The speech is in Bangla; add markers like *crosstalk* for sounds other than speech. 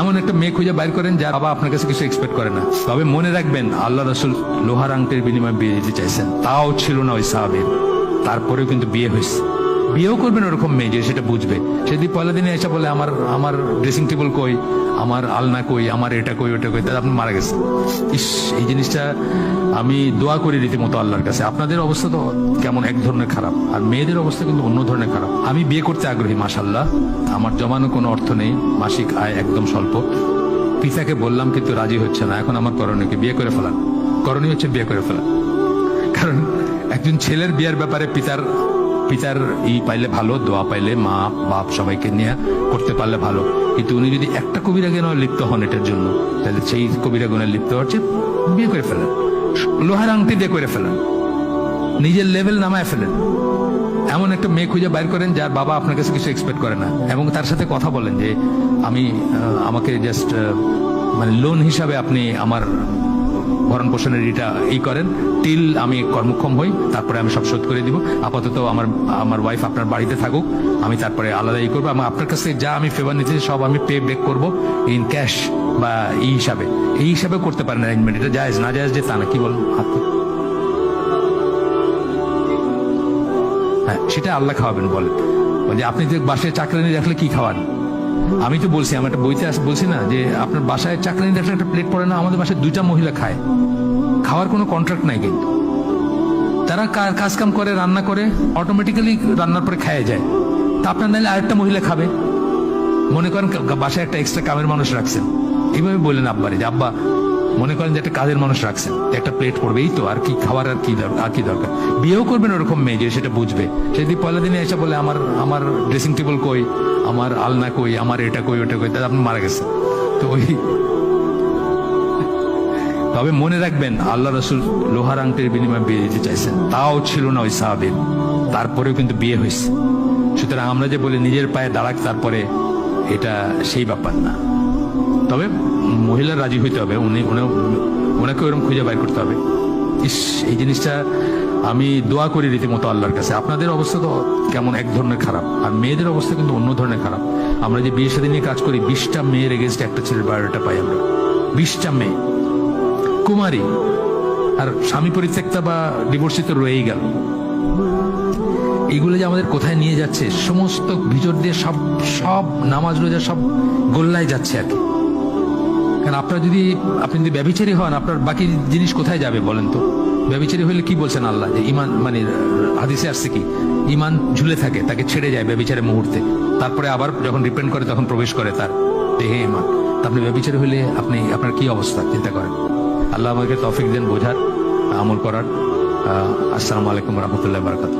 এমন একটা মেয়ে খুঁজে বাইর করেন যার বাবা আপনার কাছে কিছু এক্সপেক্ট করে না। তবে মনে রাখবেন, আল্লাহ রসুল লোহার আংটির বিনিময়ে বিয়ে দিতে চাইছেন। তাও ছিল না ওই সাহাবের। তারপরেও কিন্তু বিয়ে হয়েছে। বিয়েও করবেন ওরকম মেয়ে যে সেটা বুঝবে। সেদিন পয়লা দিনে এসে বলে, আমার আমার ড্রেসিং টেবিল কই? আমার আলনা কই? আমার এটা কই, ওটা কই? আপনি মারা গেছেন। ইস, এই জিনিসটা আমি দোয়া করি রীতিমতো আল্লাহর কাছে। আপনাদের অবস্থা তো কেমন? এক ধরনের খারাপ। আর মেয়েদের অবস্থা কিন্তু অন্য ধরনের খারাপ। আমি বিয়ে করতে আগ্রহী মাসাল্লাহ আমার জমানো কোনো অর্থ নেই। মাসিক আয় একদম স্বল্প। পিতাকে বললাম কিন্তু রাজি হচ্ছে না। এখন আমার করণীয়কে বিয়ে করে ফেলান। করণীয় হচ্ছে বিয়ে করে ফেলান। কারণ একজন ছেলের বিয়ের ব্যাপারে পিতার পিতার ই পাইলে ভালো, দোয়া পাইলে মা, বাপ সবাইকে নিয়ে করতে পারলে ভালো। কিন্তু উনি যদি একটা কবিরা জ্ঞান লিপ্ত হন এটার জন্য, তাহলে সেই কবিরা গুণে লিপ্ত হচ্ছে বিয়ে করে ফেলেন। লোহার আংটি দিয়ে করে ফেলেন। নিজের লেভেল নামায় ফেলেন। এমন একটা মেয়ে খুঁজে বাইর করেন যার বাবা আপনার কাছে কিছু এক্সপেক্ট করে না। এবং তার সাথে কথা বলেন যে, আমি আমাকে জাস্ট মানে লোন হিসাবে আপনি আমার ভরণ পোষণের এটা ই করেন। টিল আমি কর্মক্ষম হই, তারপরে আমি সব শোধ করে দিব। আপাতত আমার আমার ওয়াইফ আপনার বাড়িতে থাকুক, আমি তারপরে আলাদা ই করব। এবং আপনার কাছে যা আমি ফেভার নিতেছি সব আমি পে ব্যাক করব ইন ক্যাশ বা এই হিসাবে। এই হিসাবে করতে পারেন অ্যারেঞ্জমেন্ট এটা জায়েজ, না জায়েজ যে তা না, কি বলুন? হাত হ্যাঁ সেটা আল্লাহ খাওয়াবেন বলেন। বলে আপনি যে বাসায় চাকরানি রাখলে কি খাওয়ান? আমি তো বলছি আমার একটা বইতে বলছি না যে আপনার বাসায় চাকরি দেখলে একটা প্লেট পড়ে না, আমাদের বাসায় দুইটা মহিলা খায়। খাওয়ার কোনো কন্ট্রাক্ট নাই কিন্তু। তারা কাজ কাম করে, রান্না করে অটোমেটিক্যালি রান্নার পরে খায় যায়। তা আপনার নাহলে আরেকটা মহিলা খাবে। মনে করেন বাসায় একটা এক্সট্রা কামের মানুষ রাখছেন। এইভাবে বললেন আব্বারে যে, আব্বা মনে করেন যে একটা কাজের মানুষ রাখছেন একটা প্লেট পড়বে, এই তো, আর কি খাবার, আর কি আর কি দরকার। বিয়েও করবেন ওরকম মেয়ে যে সেটা বুঝবে। সেদিন পয়লা দিনে এসে বলে, আমার আমার ড্রেসিং টেবিল কই? আমার আলনা কই? আমার এটা কই, ওটা কই? তাহলে আপনি মারা গেছেন। তো ওই *laughs* তবে মনে রাখবেন, আল্লাহ রসুল লোহার আংটির বিনিময়ে বিয়ে দিতে চাইছেন। তাও ছিল না ওই সাহাবের তারপরেও কিন্তু বিয়ে হয়েছে। সুতরাং আমরা যে বলি, নিজের পায়ে দাঁড়াক, তারপরে এটা সেই ব্যাপার না। তবে মহিলা রাজি হইতে হবে, উনি ওনাকে ওরকম খুঁজে বাইর করতে হবে। ইস, এই জিনিসটা আমি দোয়া করি রীতিমতো আল্লাহর কাছে। আপনাদের অবস্থা তো কেমন? এক ধরনের খারাপ। আর মেয়েদের অবস্থা কিন্তু অন্য ধরনের খারাপ। আমরা যে বিয়ে সাথে নিয়ে কাজ করি, বিশটা মেয়ের এগেনস্টে একটা ছেলের বায়োডাটা পাই আমরা। বিশটা মেয়ে। কুমারী। আর স্বামী পরিত্যক্তা বা ডিভোর্সিত রয়েই গেল। এগুলো যে আমাদের কোথায় নিয়ে যাচ্ছে, সমস্ত ভিতর দিয়ে সব সব নামাজ রোজা সব গোল্লায় যাচ্ছে আর কি। আপনার যদি, আপনি যদি ব্যবিচারী হন, আপনার বাকি জিনিস কোথায় যাবে বলেন তো? ব্যবিচারী হলে কি বলছেন আল্লাহ? যে ইমান মানে হাদিসে আসছে কি? ইমান ঝুলে থাকে, তাকে ছেড়ে যায় ব্যবিচারের মুহূর্তে। তারপরে আবার যখন রিপেন্ড করে, তখন প্রবেশ করে তার দেহে ইমান। আপনি ব্যবিচারী হলে আপনি, আপনার কি অবস্থা? চিন্তা করেন। আল্লাহ আমাকে তফিক দেন বোঝার, আমল করার। আসসালামু আলাইকুম রহমতুল্লাহ বারকাত